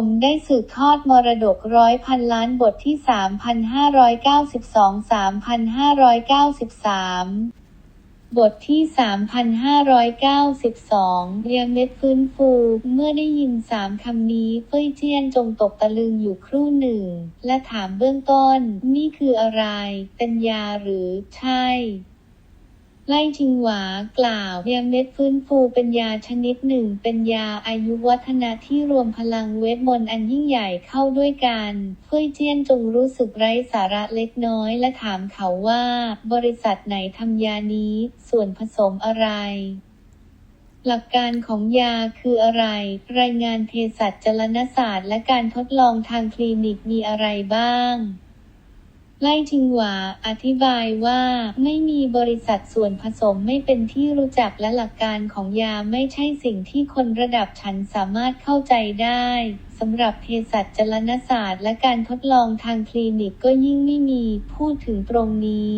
ผมได้สืบทอดมรดกร้อยพันล้านบทที่ 3,592-3,593บทที่ 3,592 เรียงเม็ดฟื้นฟู เมื่อได้ยินสามคำนี้เฟ้ยเจียนจงตกตะลึงอยู่ครู่หนึ่ง และถามเบื้องต้น นี่คืออะไร เป็นยาหรือ ใช่ ไล่ชิงหวากล่าว ยาเม็ดฟื้นฟูเป็นยาชนิดหนึ่ง เป็นยาอายุวัฒนะที่รวมพลังเวทมนต์อันยิ่งใหญ่เข้าด้วยกันเฟ้ยเจียนจงรู้สึกไร้สาระเล็กน้อยและถามเขาว่า บริษัทไหนทำยานี้ ส่วนผสมอะไรหลักการของยาคืออะไร รายงานเภสัชจรณศาสตร์ และการทดลองทางคลินิกมีอะไรบ้าง ไล่ชิงหวา อธิบายว่าไม่มีบริษัทส่วนผสมไม่เป็นที่รู้จักและหลักการของยาไม่ใช่สิ่งที่คนระดับฉันสามารถเข้าใจได้สำหรับเภสัชจลนศาสตร์และการทดลองทางคลินิกก็ยิ่งไม่มีพูดถึงตรงนี้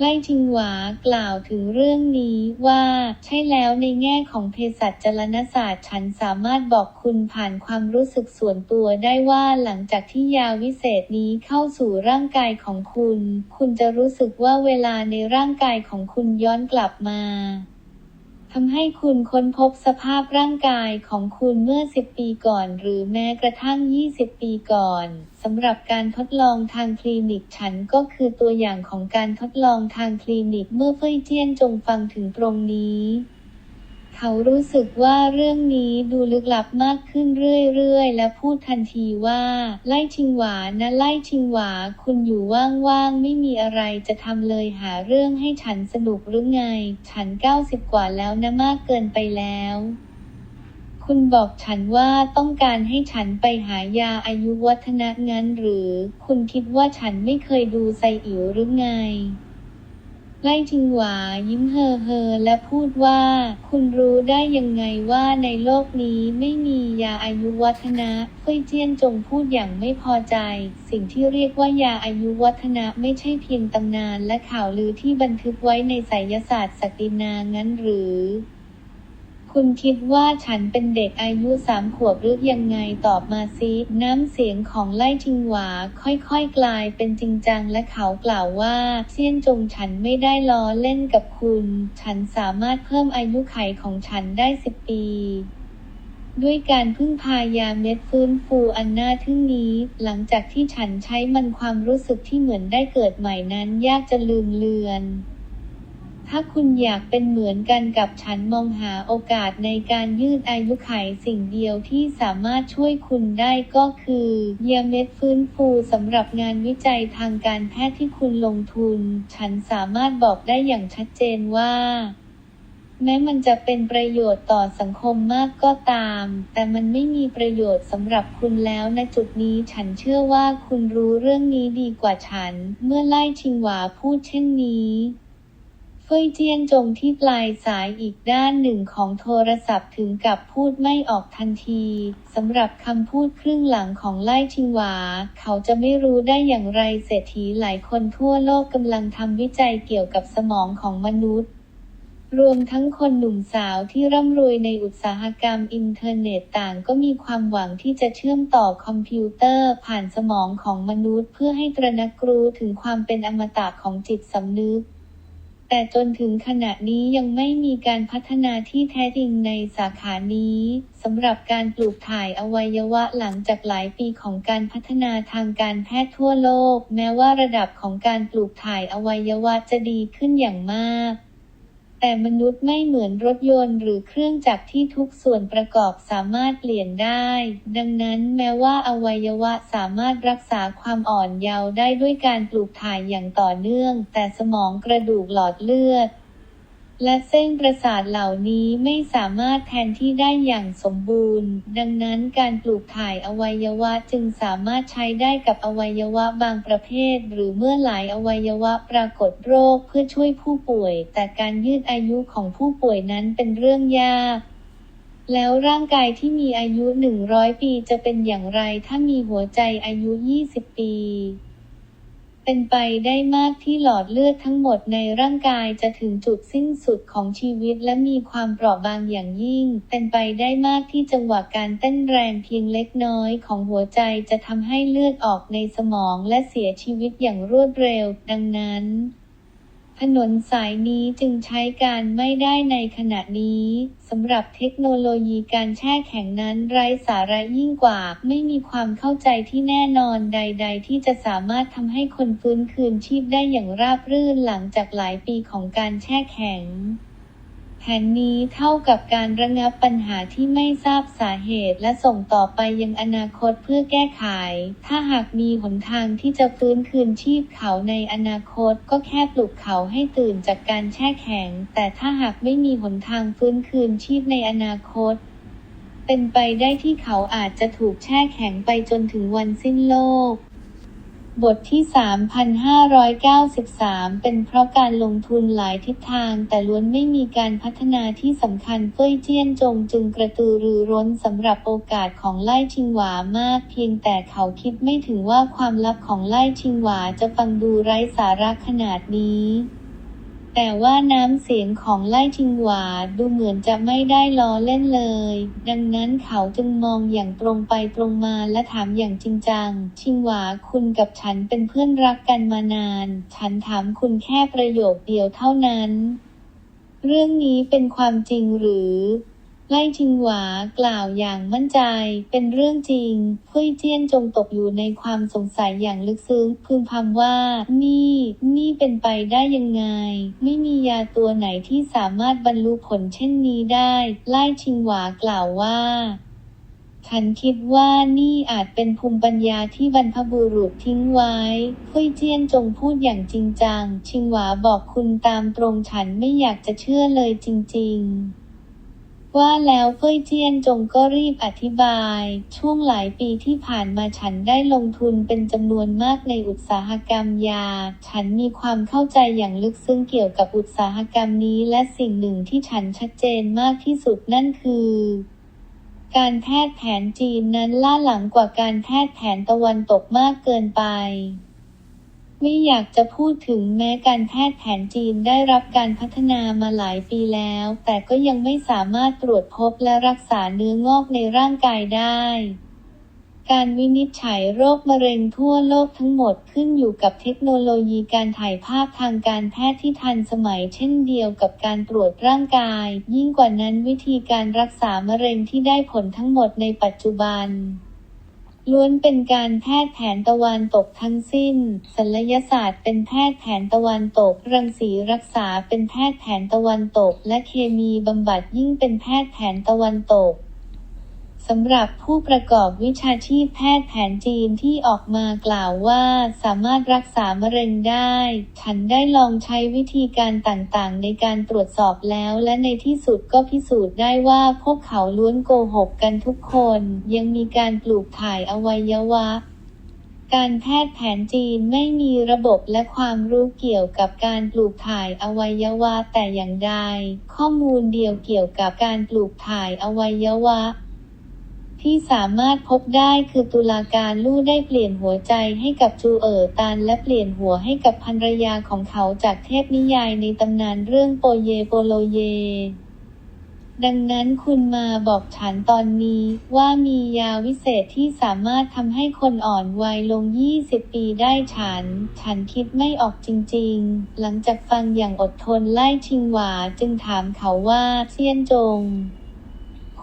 ไล่ชิงหวากล่าวถึงเรื่องนี้ว่า ใช่แล้วในแง่ของเภสัชจลนศาสตร์ ฉันสามารถบอกคุณผ่านความรู้สึกส่วนตัวได้ว่าหลังจากที่ยาวิเศษนี้เข้าสู่ร่างกายของคุณ คุณจะรู้สึกว่าเวลาในร่างกายของคุณย้อนกลับมา ทำให้คุณค้นพบสภาพร่างกายของคุณเมื่อ 10 ปีก่อน หรือแม้กระทั่ง 20 ปีก่อนสำหรับการทดลองทางคลินิกฉันก็คือตัวอย่างของการทดลองทางคลินิกเมื่อเฟยเจียนจงฟังถึงตรงนี้ เขารู้สึกว่าเรื่องนี้ดูลึกลับมากขึ้นเรื่อย ๆ และพูดทันทีว่า ไล่ชิงหวานะไล่ชิงหวา คุณอยู่ว่างๆ ไม่มีอะไรจะทำเลยหาเรื่องให้ฉันสนุกหรือไง ฉันเก้าสิบกว่าแล้วนะมากเกินไปแล้วคุณบอกฉันว่าต้องการให้ฉันไปหายาอายุวัฒนะงั้นหรือ คุณคิดว่าฉันไม่เคยดูไซอิ๋วหรือไง ไล่จิงหวายิ้มเฮอเฮอและพูดว่า คุณรู้ได้ยังไงว่าในโลกนี้ไม่มียาอายุวัฒนะเฟยเจียนจงพูดอย่างไม่พอใจ สิ่งที่เรียกว่ายาอายุวัฒนะไม่ใช่เพียงตำนานและข่าวลือที่บันทึกไว้ในไสยศาสตร์ศักดินางั้นหรือ คุณคิดว่าฉันเป็นเด็กอายุสามขวบหรือยังไงตอบมาซิ น้ำเสียงของไล่ชิงหวา ค่อยๆกลายเป็นจริงจังและเขากล่าวว่าเซียนจงฉันไม่ได้ล้อเล่นกับคุณ ฉันสามารถเพิ่มอายุไขของฉันได้สิบปีด้วยการพึ่งพายาเม็ดฟื้นฟูอันน่าทึ่งนี้ หลังจากที่ฉันใช้มันความรู้สึกที่เหมือนได้เกิดใหม่นั้นยากจะลืมเลือน ถ้าคุณอยากเป็นเหมือนกันกับฉันมองหาโอกาสในการยืดอายุไขสิ่งเดียวที่สามารถช่วยคุณได้ก็คือยาเม็ดฟื้นฟูสำหรับงานวิจัยทางการแพทย์ที่คุณลงทุน ฉันสามารถบอกได้อย่างชัดเจนว่าแม้มันจะเป็นประโยชน์ต่อสังคมมากก็ตาม แต่มันไม่มีประโยชน์สำหรับคุณแล้วณจุดนี้ฉันเชื่อว่าคุณรู้เรื่องนี้ดีกว่าฉัน เมื่อไล่ชิงหวาพูดเช่นนี้ เฟยเจียนจงที่ปลายสายอีกด้านหนึ่งของโทรศัพท์ถึงกับพูดไม่ออกทันทีสำหรับคำพูดครึ่งหลังของไล่ชิงหวา เขาจะไม่รู้ได้อย่างไรเศรษฐีหลายคนทั่วโลกกำลังทำวิจัยเกี่ยวกับสมองของมนุษย์รวมทั้งคนหนุ่มสาวที่ร่ำรวยในอุตสาหกรรมอินเทอร์เน็ตต่างก็มีความหวังที่จะเชื่อมต่อคอมพิวเตอร์ผ่านสมองของมนุษย์ เพื่อให้ตระหนักรู้ถึงความเป็นอมตะของจิตสำนึก แต่จนถึงขณะนี้ยังไม่มีการพัฒนาที่แท้จริงในสาขานี้สำหรับการปลูกถ่ายอวัยวะหลังจากหลายปีของการพัฒนาทางการแพทย์ทั่วโลก แม้ว่าระดับของการปลูกถ่ายอวัยวะจะดีขึ้นอย่างมาก แต่มนุษย์ไม่เหมือนรถยนต์หรือเครื่องจักรที่ทุกส่วนประกอบสามารถเปลี่ยนได้ ดังนั้นแม้ว่าอวัยวะสามารถรักษาความอ่อนเยาว์ได้ด้วยการปลูกถ่ายอย่างต่อเนื่อง แต่สมองกระดูกหลอดเลือด และเส้นประสาทเหล่านี้ไม่สามารถแทนที่ได้อย่างสมบูรณ์ ดังนั้นการปลูกถ่ายอวัยวะจึงสามารถใช้ได้กับอวัยวะบางประเภท หรือเมื่อหลายอวัยวะปรากฏโรคเพื่อช่วยผู้ป่วย แต่การยืดอายุของผู้ป่วยนั้นเป็นเรื่องยากแล้วร่างกายที่มีอายุ 100 ปีจะเป็นอย่างไรถ้ามีหัวใจอายุ 20 ปี เป็นไปได้มากที่หลอดเลือดทั้งหมดในร่างกายจะถึงจุดสิ้นสุดของชีวิตและมีความเปราะบางอย่างยิ่ง เป็นไปได้มากที่จังหวะการเต้นแรงเพียงเล็กน้อยของหัวใจจะทำให้เลือดออกในสมองและเสียชีวิตอย่างรวดเร็ว ดังนั้น ถนนสายนี้จึงใช้การไม่ได้ในขณะนี้สำหรับเทคโนโลยีการแช่แข็งนั้นไร้สาระยิ่งกว่า ไม่มีความเข้าใจที่แน่นอนใด ๆ ที่จะสามารถทำให้คนฟื้นคืนชีพได้อย่างราบรื่นหลังจากหลายปีของการแช่แข็ง แผนนี้เท่ากับการระงับปัญหาที่ไม่ทราบสาเหตุและส่งต่อไปยังอนาคตเพื่อแก้ไข ถ้าหากมีหนทางที่จะฟื้นคืนชีพเขาในอนาคตก็แค่ปลุกเขาให้ตื่นจากการแช่แข็ง แต่ถ้าหากไม่มีหนทางฟื้นคืนชีพในอนาคต เป็นไปได้ที่เขาอาจจะถูกแช่แข็งไปจนถึงวันสิ้นโลก บทที่ 3,593 เป็นเพราะการลงทุนหลายทิศทาง แต่ล้วนไม่มีการพัฒนาที่สำคัญเฟ้ยเจี้ยนจงจึงกระตือรือร้นสำหรับโอกาสของไล่ชิงหวามาก เพียงแต่เขาคิดไม่ถึงว่าความลับของไล่ชิงหวาจะฟังดูไร้สาระขนาดนี้ แต่ว่าน้ำเสียงของไล่ชิงหวาดูเหมือนจะไม่ได้ล้อเล่นเลย ดังนั้นเขาจึงมองอย่างตรงไปตรงมาและถามอย่างจริงจัง ชิงหวาคุณกับฉันเป็นเพื่อนรักกันมานาน ฉันถามคุณแค่ประโยคเดียวเท่านั้น เรื่องนี้เป็นความจริงหรือ ไล่ชิงหวากล่าวอย่างมั่นใจ เป็นเรื่องจริงคุยเจี้ยนจงตกอยู่ในความสงสัยอย่างลึกซึ้งพึมพำว่า นี่ นี่เป็นไปได้ยังไง ไม่มียาตัวไหนที่สามารถบรรลุผลเช่นนี้ได้ ไล่ชิงหวากล่าวว่าฉันคิดว่านี่อาจเป็นภูมิปัญญาที่บรรพบุรุษทิ้งไว้คุยเจียนจงพูดอย่างจริงจัง ชิงหวาบอกคุณตามตรงฉันไม่อยากจะเชื่อเลยจริง ๆ ว่าแล้วเฟยเจียนจงก็รีบอธิบาย ช่วงหลายปีที่ผ่านมาฉันได้ลงทุนเป็นจำนวนมากในอุตสาหกรรมยา ฉันมีความเข้าใจอย่างลึกซึ้งเกี่ยวกับอุตสาหกรรมนี้และสิ่งหนึ่งที่ฉันชัดเจนมากที่สุดนั่นคือการแพทย์แผนจีนนั้นล่าหลังกว่าการแพทย์แผนตะวันตกมากเกินไป ไม่อยากจะพูดถึงแม้การแพทย์แผนจีนได้รับการพัฒนามาหลายปีแล้ว แต่ก็ยังไม่สามารถตรวจพบและรักษาเนื้องอกในร่างกายได้ การวินิจฉัยโรคมะเร็งทั่วโลกทั้งหมดขึ้นอยู่กับเทคโนโลยีการถ่ายภาพทางการแพทย์ที่ทันสมัยเช่นเดียวกับการตรวจร่างกาย ยิ่งกว่านั้นวิธีการรักษามะเร็งที่ได้ผลทั้งหมดในปัจจุบัน ล้วนเป็นการแพทย์แผนตะวันตกทั้งสิ้น ศัลยศาสตร์เป็นแพทย์แผนตะวันตก รังสีรักษาเป็นแพทย์แผนตะวันตก และเคมีบำบัดยิ่งเป็นแพทย์แผนตะวันตก สำหรับผู้ประกอบวิชาชีพแพทย์แผนจีนที่ออกมากล่าวว่าสามารถรักษามะเร็งได้ ฉันได้ลองใช้วิธีการต่างๆ ในการตรวจสอบแล้วและในที่สุดก็พิสูจน์ได้ว่าพวกเขาล้วนโกหกกันทุกคน ยังมีการปลูกถ่ายอวัยวะการแพทย์แผนจีนไม่มีระบบและความรู้เกี่ยวกับการปลูกถ่ายอวัยวะแต่อย่างใด ข้อมูลเดียวเกี่ยวกับการปลูกถ่ายอวัยวะ ที่สามารถพบได้คือตุลาการลู่ได้เปลี่ยนหัวใจให้กับจูเอ๋อตานและเปลี่ยนหัวให้กับภรรยาของเขาจากเทพนิยายในตำนานเรื่องโปเยโปโลเย ดังนั้นคุณมาบอกฉันตอนนี้ว่ามียาวิเศษที่สามารถทำให้คนอ่อนวัยลง 20 ปีได้ฉัน ฉันคิดไม่ออกจริงๆ หลังจากฟังอย่างอดทนไล่ชิงหวาจึงถามเขาว่าเซียนจง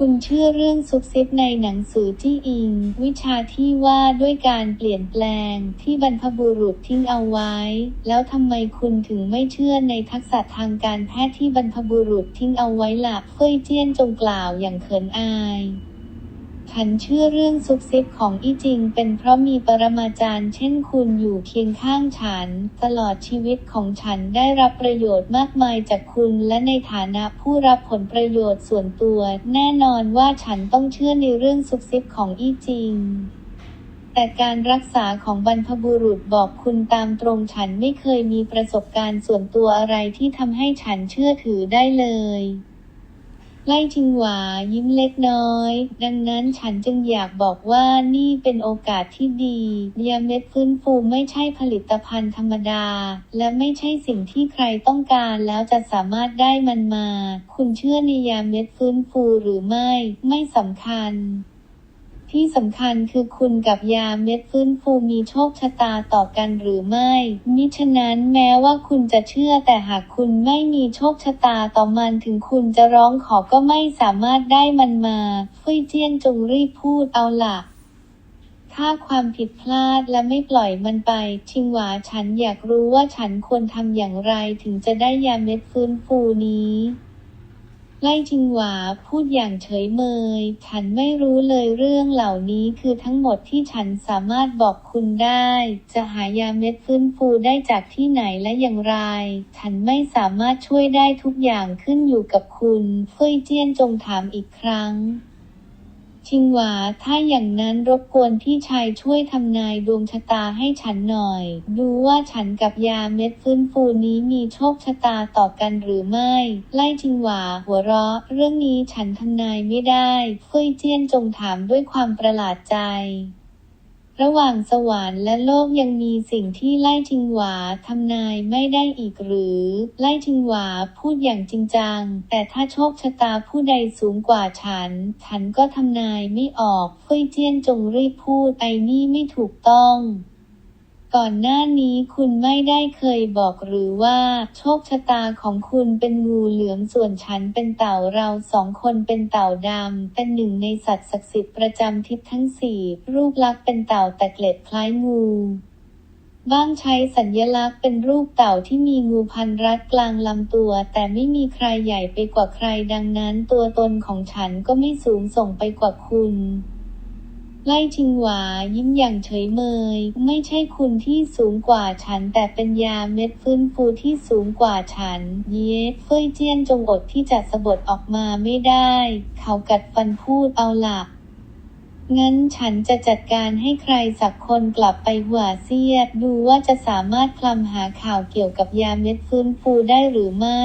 คุณเชื่อเรื่องซุบซิบในหนังสือที่อิง วิชาที่ว่าด้วยการเปลี่ยนแปลงที่บรรพบุรุษทิ้งเอาไว้ แล้วทำไมคุณถึงไม่เชื่อในทักษะทางการแพทย์ที่บรรพบุรุษทิ้งเอาไว้ล่ะเฟยเจี้ยนจงกล่าวอย่างเขินอาย ฉันเชื่อเรื่องซุบซิบของอีจริง เป็นเพราะมีปรมาจารย์เช่นคุณอยู่เคียงข้างฉัน ตลอดชีวิตของฉันได้รับประโยชน์มากมายจากคุณ และในฐานะผู้รับผลประโยชน์ส่วนตัว แน่นอนว่าฉันต้องเชื่อในเรื่องซุบซิบของอีจริงแต่การรักษาของบรรพบุรุษบอกคุณตามตรงฉันไม่เคยมีประสบการณ์ส่วนตัวอะไรที่ทำให้ฉันเชื่อถือได้เลย ไล่ชิงหวายิ้มเล็กน้อย ดังนั้นฉันจึงอยากบอกว่านี่เป็นโอกาสที่ดี ยาเม็ดฟื้นฟูไม่ใช่ผลิตภัณฑ์ธรรมดา และไม่ใช่สิ่งที่ใครต้องการแล้วจะสามารถได้มันมา คุณเชื่อในยาเม็ดฟื้นฟูหรือไม่ ไม่สำคัญ ที่สำคัญคือคุณกับยาเม็ดฟื้นฟูมีโชคชะตาต่อกันหรือไม่มิฉะนั้นแม้ว่าคุณจะเชื่อแต่หากคุณไม่มีโชคชะตาต่อมันถึงคุณจะร้องขอก็ไม่สามารถได้มันมาเฟุยเจียนจงรีบพูดเอาล่ะถ้าความผิดพลาดและไม่ปล่อยมันไป ชิงหวาฉันอยากรู้ว่าฉันควรทำอย่างไรถึงจะได้ยาเม็ดฟื้นฟูนี้ ไล่จิงหวาพูดอย่างเฉยเมย ฉันไม่รู้เลยเรื่องเหล่านี้คือทั้งหมดที่ฉันสามารถบอกคุณได้ จะหายาเม็ดฟื้นฟูได้จากที่ไหนและอย่างไร ฉันไม่สามารถช่วยได้ทุกอย่างขึ้นอยู่กับคุณ เฟยเจี้ยนจงถามอีกครั้ง ชิงหวา ถ้าอย่างนั้นรบกวนพี่ชายช่วยทำนายดวงชะตาให้ฉันหน่อย ดูว่าฉันกับยาเม็ดฟื้นฟูนี้มีโชคชะตาต่อกันหรือไม่ ไล่ชิงหวาหัวเราะ เรื่องนี้ฉันทำนายไม่ได้เฟยเจียนจงถามด้วยความประหลาดใจ ระหว่างสวรรค์และโลกยังมีสิ่งที่ไล่ชิงหวาทำนายไม่ได้อีกหรือ ไล่ชิงหวาพูดอย่างจริงจัง แต่ถ้าโชคชะตาผู้ใดสูงกว่าฉัน ฉันก็ทำนายไม่ออกเฟยเจียนจงรีบพูดไอ้นี่ไม่ถูกต้อง ก่อนหน้านี้คุณไม่ได้เคยบอกหรือว่า โชคชะตาของคุณเป็นงูเหลือมส่วนฉันเป็นเต่าเราสองคนเป็นเต่าดำเป็นหนึ่งในสัตว์ศักดิ์สิทธิ์ประจำทิศทั้งสี่รูปลักษณ์เป็นเต่าแต่เกล็ดคล้ายงูบ้างใช้สัญลักษณ์เป็นรูปเต่าที่มีงูพันรัดกลางลำตัว แต่ไม่มีใครใหญ่ไปกว่าใครดังนั้นตัวตนของฉันก็ไม่สูงส่งไปกว่าคุณ ไล่ชิงหวายิ้มอย่างเฉยเมย ไม่ใช่คุณที่สูงกว่าฉัน แต่เป็นยาเม็ดฟื้นฟูที่สูงกว่าฉัน เย้เฟยเจียนจงอดที่จะสะบดออกมาไม่ได้ เขากัดฟันพูดเอาล่ะงั้นฉันจะจัดการให้ใครสักคนกลับไปหัวเสียด ดูว่าจะสามารถคลำหาข่าวเกี่ยวกับยาเม็ดฟื้นฟูได้หรือไม่